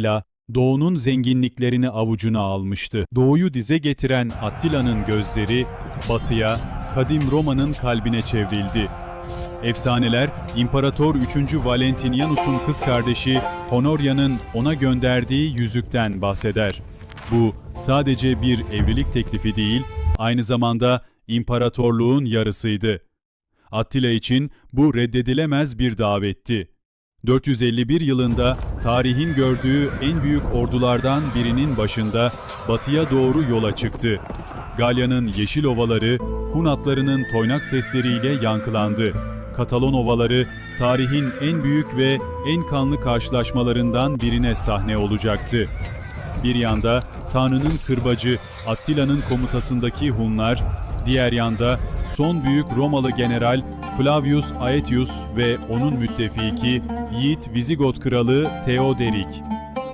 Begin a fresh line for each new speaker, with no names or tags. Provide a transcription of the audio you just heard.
ile Doğu'nun zenginliklerini avucuna almıştı. Doğu'yu dize getiren Attila'nın gözleri batıya, kadim Roma'nın kalbine çevrildi. Efsaneler, İmparator 3. Valentinianus'un kız kardeşi Honoria'nın ona gönderdiği yüzükten bahseder. Bu sadece bir evlilik teklifi değil, aynı zamanda imparatorluğun yarısıydı. Attila için bu reddedilemez bir davetti. 451 yılında tarihin gördüğü en büyük ordulardan birinin başında batıya doğru yola çıktı. Galya'nın yeşil ovaları Hun atlarının toynak sesleriyle yankılandı. Katalon ovaları tarihin en büyük ve en kanlı karşılaşmalarından birine sahne olacaktı. Bir yanda Tanrı'nın kırbacı Attila'nın komutasındaki Hunlar, diğer yanda son büyük Romalı general Flavius Aetius ve onun müttefiki Yiğit Vizigot kralı Theoderik.